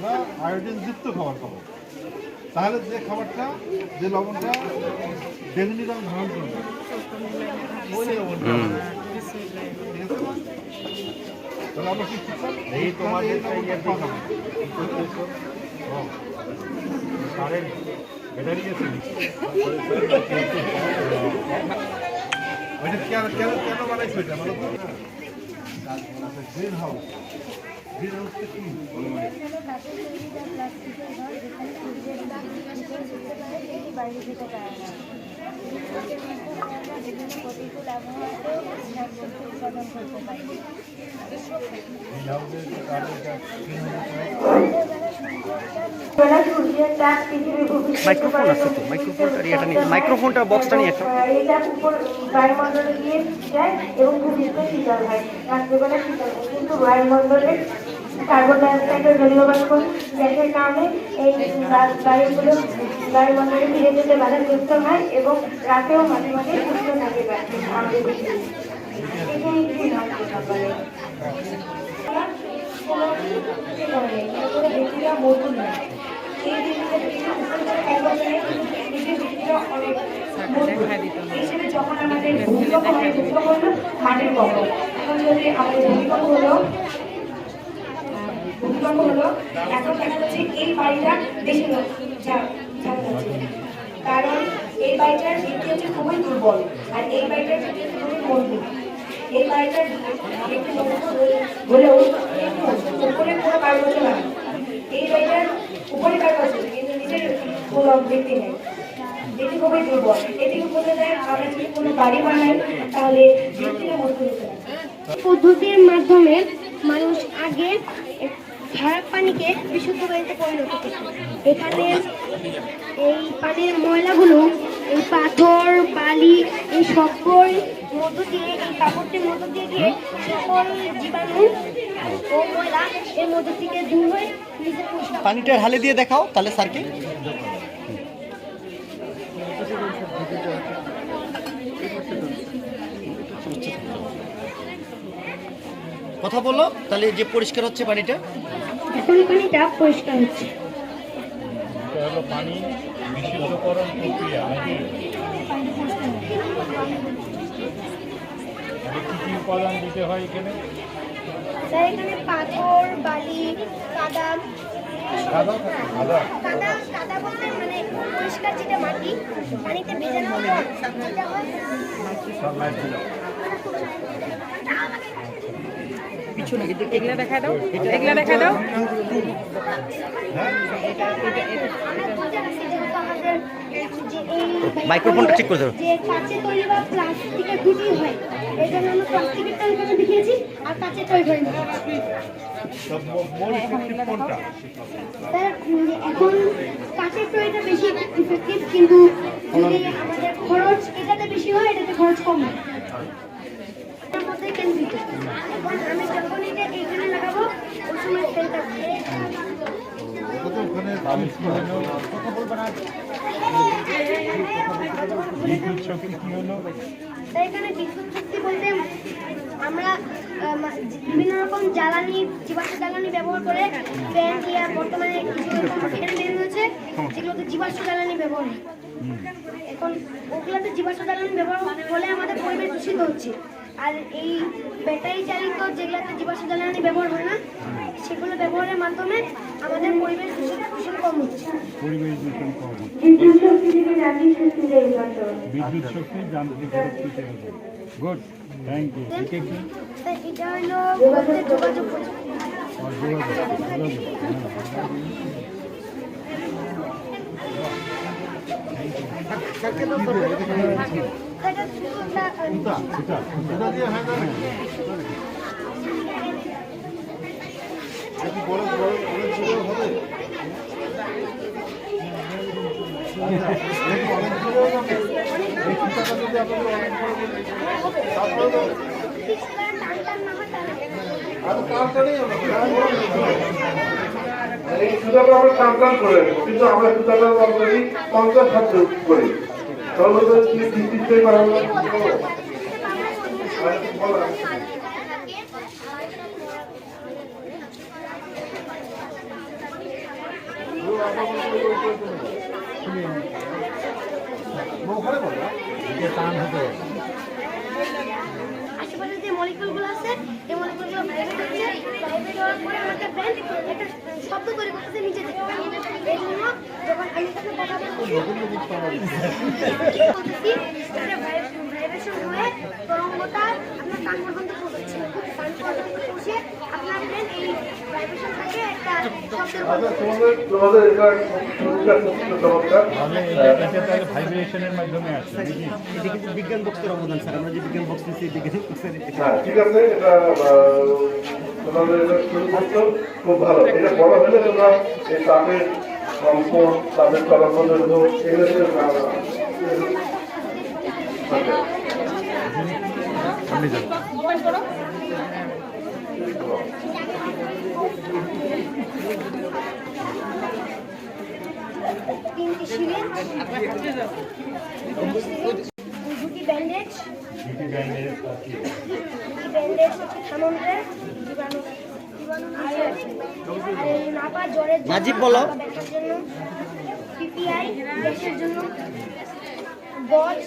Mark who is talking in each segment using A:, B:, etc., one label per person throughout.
A: আমরা আয়োডিন যুক্ত খাবার খাব। তাহলে যে খাবারটা যে লবণটা বেগুনি রং ধারণ করবে ওই লবণটা।
B: হুম।
A: ঠিক আছে? তাহলে আমরা কি
C: এই তোমাদের
A: তাহলে এই লবণটা পাকাবো।
C: কারেন্ট ব্যাটারি আছে
A: ওইটা কেন কেন কেন বানাইছো এটা? বলো তো। গ্রিন হাউস
B: মাইক্রোফোন আছে তো মাইক্রোফোনটা নিয়ে মাইক্রোফোনটা বক্সটা নিয়ে একটা।
D: এটা গিয়ে যায় এবং ভূপৃষ্ঠ শীতল হয়। রাত্রিবেলা শীতল কিন্তু বায়ুমণ্ডলে কার্বন ডাইঅক্সাইডের জলীয় বাষ্প গ্যাসের কারণে এই বায়ুগুলো বায়ুমণ্ডলে ফিরে যেতে বাধাগ্রস্ত হয় এবং রাতেও মাঝে মাঝে সুস্থ থাকে আমাদের বলে। ব্যক্তিরা। এই ব্যক্তিরা অনেক হিসেবে যখন আমাদের ভূমিকম্প হয়, ভূমিকম্প হলো মাটির কম্প। এখন যদি আমাদের ভূমিকম্প হলো ভূমিকম্প হলো। এখন দেখা যাচ্ছে এই বাড়িটা বেশি লোক কারণ এই বাড়িটার ভিত্তি হচ্ছে খুবই দুর্বল। আর এই বাড়িটার ভিত্তি হচ্ছে খুবই মজবুত। এই বাড়িটার ভিত্তি হলেও উপরে কোনো কাগজ না। এই বাড়িটার উপরে কাগজ আছে কিন্তু নিচের কোনো ভিত্তি নেই। ভিত্তি খুবই দুর্বল। এদিকে বোঝা যায় আমরা যদি কোনো বাড়ি বানাই, তাহলে ভিত্তিটা মজবুত হতে
E: পদ্ধতির মাধ্যমে মানুষ আগে খারাপ পানিকে বিশুদ্ধ পানিতে পরিণত করত এখানে এই পানির ময়লাগুলো, এই পাথর, বালি, এই সকল মধ্য দিয়ে, এই কাপড়টির মধ্য দিয়ে গিয়ে সকল জীবাণু ও ময়লা এর মধ্য থেকে দূর হয়ে
B: পানিটা ঢালে দিয়ে দেখাও তাহলে স্যারকে। কথা বলো, তাহলে যে পরিষ্কার হচ্ছে পানিটা।
E: এখন পানিটা পরিষ্কার হচ্ছে।
C: পানি বিশুদ্ধকরণ প্রক্রিয়া নাকি? কি কি উপাদান দিতে হয় এখানে?
E: স্যার এখানে পাথর বালি কাদা
C: সাদা? সাদা।
E: কাদা কাদা বলতে মানে পরিষ্কার যেটা মাটি পানিতে ভেজানো পর যেটা হয়
F: এগুলা দেখা দাও এগুলা দেখা দাও।
B: মাইক্রোফোনটা ঠিক করে ধরো।
E: যে কাঁচে তৈরি বা প্লাস্টিকের গুটি হয় এই জন্য আমরা প্লাস্টিকের তৈরি করে দেখিয়েছি আর কাঁচে তৈরি করে দেখিয়েছি।
A: সব মোর ইফেক্টিভ কোনটা
E: স্যার উম, এখন কাঁচের তৈরিটা বেশি ইফেক্টিভ কিন্তু আমাদের খরচ এটাতে বেশি হয় এটাতে খরচ কম হয়। কেন্দ্রিত এখন আমি যখন এটা এইখানে লাগাবো ওই সময় সেলটা
A: ওটা তো ওখানে কথা বলবে না
C: বিদ্যুৎ শক্তি কি হলো
E: এখানে বিদ্যুৎ শক্তি বলতে আমরা বিভিন্ন রকম জ্বালানি জীবাশ্ম জ্বালানি ব্যবহার করে ফ্যান দিয়ে বর্তমানে কিছু ফ্যান বের হয়েছে যেগুলোতে জীবাশ্ম জ্বালানি ব্যবহার এখন ওগুলোতে জীবাশ্ম জ্বালানি ব্যবহার ফলে আমাদের পরিবেশ দূষিত হচ্ছে। আর এই ব্যাটারি চালিত যেগুলোতে জীবাশ্ম জ্বালানি ব্যবহার হয় না সেগুলো ব্যবহারের মাধ্যমে আমাদের পরিবেশ দূষণ কম হচ্ছে।
C: পরিবেশ দূষণ কম
D: বিদ্যুৎ শক্তি যান্ত্রিক শক্তিতে রূপান্তর
C: বিদ্যুৎ শক্তি যান্ত্রিক শক্তিতে হবে গুড থ্যাংক ইউ এটা
E: হলো যোগাযোগ
C: যোগাযোগ
A: এই করে তারপরে
E: টান টান
G: আমরা করে কিন্তু আমরা সুতাটা অলরেডি পঞ্চাশ হাত করি। তাহলে তো কি নিশ্চয়ই করা
E: আশেপাশে যে মলিকুলগুলো আছে এই মলিকুলগুলো ভাইব্রেট হচ্ছে ভাইব্রেট হওয়ার পরে আমাদের ব্রেন একটা শব্দ তৈরি করতেছে নিচে থেকে এই জন্য যখন আমি সাথে কথা বলছি ভাইব্রেশন হয়ে তরঙ্গটা আপনার কান পর্যন্ত
B: বিজ্ঞান বক্সের অবদান স্যার আমরা যে বিজ্ঞান বক্স নিচ্ছি বিজ্ঞান বক্সের
G: ঠিক আছে এটা তোমাদের শুরু করছ খুব ভালো এগুলো থেকে, আহ,
E: দুটি ব্যান্ডেজ
C: বিউটি ব্যান্ডের
E: দুটি ব্যান্ডেজ থার্মোমিটার জীবাণু নাপা জ্বরের জন্য
B: নাজিব বলো।
E: নাপা ব্যথার জন্য। পিপিআই গ্যাসের জন্য। গজ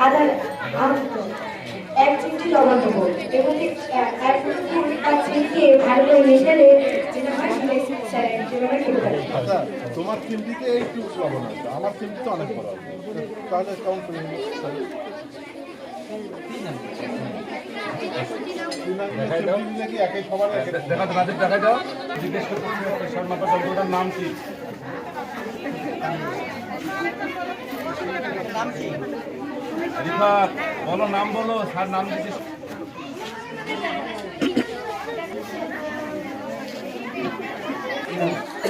D: আদার এক চিমটি লবণ দেবো এবং এক চিমটি এক চিমটি ভালো করে মিশালে যেটা হয় সেটা যেভাবে খেতে পারি
A: আচ্ছা তোমার চিমটিতে টুক লবণ আছে আমার চিমটিতে অনেক বড় তাহলে কেমন করে। চিমটি
C: জিজ্ঞেস নাম কি? বলো, নাম বলো, স্যার নাম দিতে